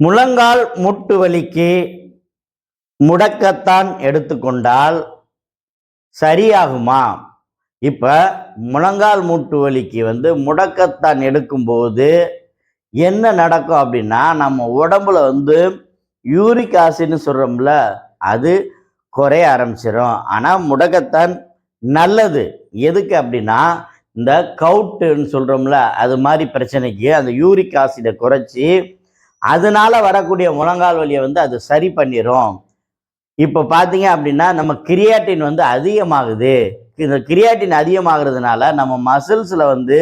முழங்கால் மூட்டு வலிக்கு முடக்கத்தான் எடுத்துக்கொண்டால் சரியாகுமா? இப்போ முழங்கால் மூட்டு வலிக்கு வந்து முடக்கத்தான் எடுக்கும்போது என்ன நடக்கும் அப்படின்னா நம்ம உடம்புல வந்து யூரிக் ஆசிட்னு சொல்கிறோம்ல அது குறைய ஆரம்பிச்சிடும் ஆனால் முடக்கத்தான் நல்லது. எதுக்கு அப்படின்னா இந்த கவுட்டுன்னு சொல்கிறோம்ல அது மாதிரி பிரச்சனைக்கு அந்த யூரிக் ஆசிடை குறைச்சி அதனால வரக்கூடிய முழங்கால் வலியை வந்து அது சரி பண்ணிடும் இப்போ பார்த்தீங்க அப்படின்னா நம்ம கிரியாட்டின் வந்து அதிகமாகுது. இந்த கிரியாட்டின் அதிகமாகிறதுனால நம்ம மசில்ஸில் வந்து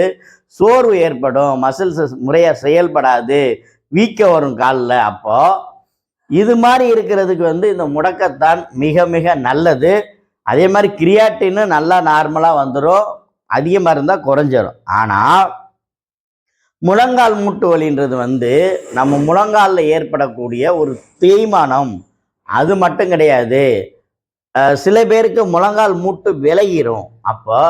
சோர்வு ஏற்படும். மசில்ஸ் முறையாக செயல்படாது. வீக்க வரும் காலில். அப்போது இது மாதிரி இருக்கிறதுக்கு வந்து இந்த முடக்கத்தான் மிக மிக நல்லது. அதே மாதிரி கிரியாட்டின்னு நல்லா நார்மலாக வந்துடும் அதிகமாக இருந்தால் குறைஞ்சிரும். ஆனால் முழங்கால் மூட்டு வலின்றது வந்து நம்ம முழங்காலில் ஏற்படக்கூடிய ஒரு தேய்மானம். அது மட்டும் கிடையாது. சில பேருக்கு முழங்கால் மூட்டு விலகிரும். அப்போ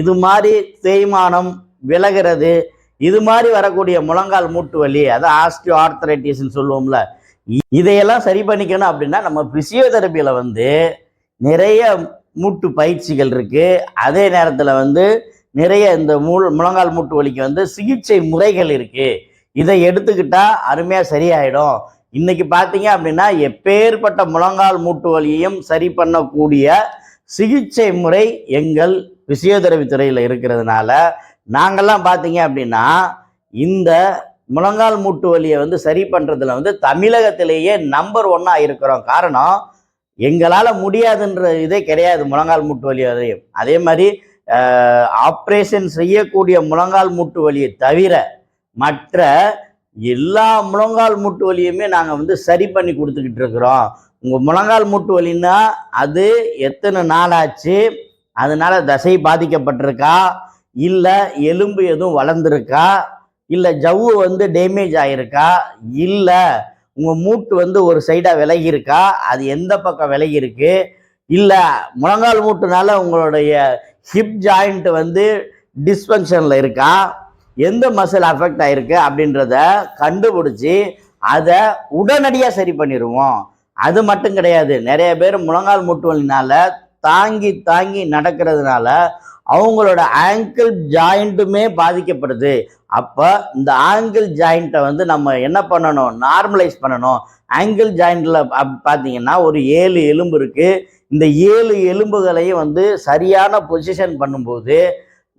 இது மாதிரி தேய்மானம் விலகிறது. இது மாதிரி வரக்கூடிய முழங்கால் மூட்டு வலி அதான் ஆஸ்டியோ ஆர்த்தரைட்டிஸ்ன்னு சொல்லுவோம்ல இதையெல்லாம் சரி பண்ணிக்கணும் அப்படின்னா நம்ம பிசியோதெரப்பியில் வந்து நிறைய மூட்டு பயிற்சிகள் இருக்குது அதே நேரத்தில் வந்து நிறைய இந்த மூ முழங்கால் மூட்டு வலிக்கு வந்து சிகிச்சை முறைகள் இருக்கு. இதை எடுத்துக்கிட்டா அருமையாக சரியாயிடும். இன்னைக்கு பார்த்தீங்க அப்படின்னா எப்பேற்பட்ட முழங்கால் மூட்டு வலியையும் சரி பண்ணக்கூடிய சிகிச்சை முறை எங்கள் பிசியோதெரபி துறையில் இருக்கிறதுனால நாங்கள்லாம் பார்த்தீங்க அப்படின்னா இந்த முழங்கால் மூட்டு வலியை வந்து சரி பண்ணுறதுல வந்து தமிழகத்திலேயே நம்பர் ஒன்னாக இருக்கிறோம். காரணம் எங்களால் முடியாதுன்ற இதே கிடையாது முழங்கால் மூட்டு வலி வரையும். அதே மாதிரி ஆப்ரேஷன் செய்யக்கூடிய முழங்கால் மூட்டு வலியை தவிர மற்ற எல்லா முழங்கால் மூட்டு வலியுமே நாங்கள் வந்து சரி பண்ணி கொடுத்துக்கிட்டு இருக்கிறோம். உங்கள் முழங்கால் மூட்டு வலின்னா அது எத்தனை நாள் ஆச்சு அதனால தசை பாதிக்கப்பட்டிருக்கா? இல்லை எலும்பு எதுவும் வளர்ந்துருக்கா? இல்லை ஜவ்வு வந்து டேமேஜ் ஆகிருக்கா இல்லை உங்கள் மூட்டு வந்து ஒரு சைடாக விலகியிருக்கா? அது எந்த பக்கம் விலகியிருக்கு? இல்லை முழங்கால் மூட்டுனால உங்களுடைய ஹிப் ஜாயிண்ட் வந்து டிஸ்பங்ஷனில் இருக்கா? எந்த மசில் அஃபெக்ட் ஆகிருக்கு அப்படின்றத கண்டுபிடிச்சி அதை உடனடியாக சரி பண்ணிடுவோம். அது மட்டும் கிடையாது. நிறைய பேர் முழங்கால் மூட்டு வலினால தாங்கி தாங்கி நடக்கிறதுனால அவங்களோட ஆங்கிள் ஜாயிண்ட்டுமே பாதிக்கப்படுது. அப்போ இந்த ஆங்கிள் ஜாயிண்ட்டை வந்து நம்ம என்ன பண்ணணும்? நார்மலைஸ் பண்ணணும். ஆங்கிள் ஜாயிண்டில் பார்த்தீங்கன்னா ஒரு ஏழு எலும்பு இருக்குது இந்த ஏழு எலும்புகளையும் வந்து சரியான பொசிஷன் பண்ணும்போது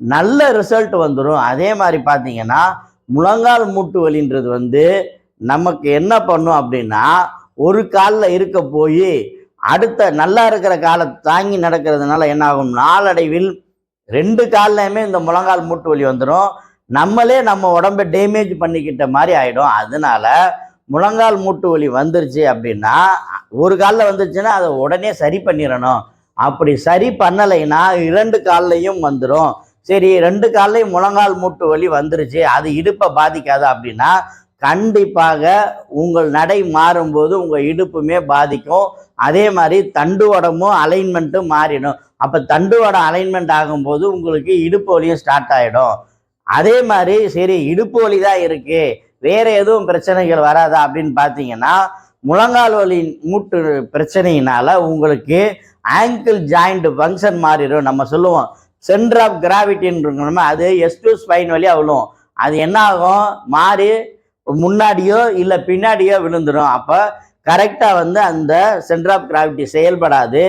நல்ல ரிசல்ட் வந்துடும் அதே மாதிரி பார்த்தீங்கன்னா முழங்கால் மூட்டு வலின்றது வந்து நமக்கு என்ன பண்ணும் அப்படின்னா ஒரு காலில் இருக்க போய் அடுத்த நல்லா இருக்கிற காலை தாங்கி நடக்கிறதுனால என்ன ஆகும்? நாளடைவில் ரெண்டு கால்லையுமே இந்த முழங்கால் மூட்டு வலி வந்துடும் நம்மளே நம்ம உடம்பை டேமேஜ் பண்ணிக்கிட்ட மாதிரி ஆகிடும் அதனால முழங்கால் மூட்டு வலி வந்துருச்சு அப்படின்னா ஒரு காலில் வந்துருச்சுன்னா அதை உடனே சரி பண்ணிடணும் அப்படி சரி பண்ணலைன்னா இரண்டு கால்லையும் வந்துடும் சரி ரெண்டு கால்லையும் முழங்கால் மூட்டு வலி வந்துருச்சு அது இடுப்பை பாதிக்காது அப்படின்னா கண்டிப்பாக உங்கள் நடை மாறும்போது உங்கள் இடுப்புமே பாதிக்கும். அதே மாதிரி தண்டுவடமும் அலைன்மெண்ட்டும் மாறிடும். அப்போ தண்டுவடம் அலைன்மெண்ட் ஆகும்போது உங்களுக்கு இடுப்பு வலியும் ஸ்டார்ட் ஆகிடும் அதே மாதிரி சரி இடுப்பு வலி தான் இருக்குது வேற எதுவும் பிரச்சனைகள் வராதா அப்படின்னு பார்த்தீங்கன்னா முழங்கால் வலி மூட்டு பிரச்சனையினால உங்களுக்கு ஆங்கிள் ஜாயிண்ட் ஃபங்க்ஷன் மாறிடும் நம்ம சொல்லுவோம் சென்டர் ஆஃப் கிராவிட்டின்னு அது எஸ் டூ ஸ்பைன் வழியாக விழும். அது என்ன ஆகும்? மாறி முன்னாடியோ இல்லை பின்னாடியோ விழுந்துடும் அப்போ கரெக்டாக வந்து அந்த சென்டர் ஆஃப் கிராவிட்டி செயல்படாது.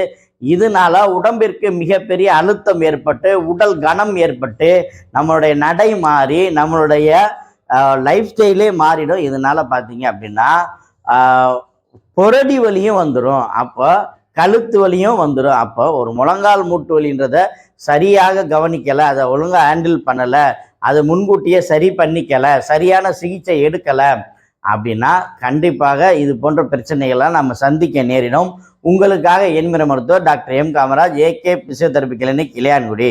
இதனால உடம்பிற்கு மிகப்பெரிய அழுத்தம் ஏற்பட்டு உடல் கனம் ஏற்பட்டு நம்மளுடைய நடை மாறி நம்மளுடைய லைஃப் ஸ்டைலே மாறிடும். இதனால பார்த்தீங்க அப்படின்னா புரடி வலியும் வந்துடும் அப்போ கழுத்து வலியும் வந்துடும் அப்போ ஒரு முழங்கால் மூட்டு வலின்றத சரியாக கவனிக்கலை. அதை ஒழுங்காக ஹேண்டில் பண்ணலை. அதை முன்கூட்டியே சரி பண்ணிக்கலை. சரியான சிகிச்சை எடுக்கலை. அப்படின்னா கண்டிப்பாக இது போன்ற பிரச்சனைகள்லாம் நம்ம சந்திக்க நேரிடும். உங்களுக்காக என்கிற மருத்துவர் doctor M Kamaraj AK physiotherapy clinic Ilayangudi.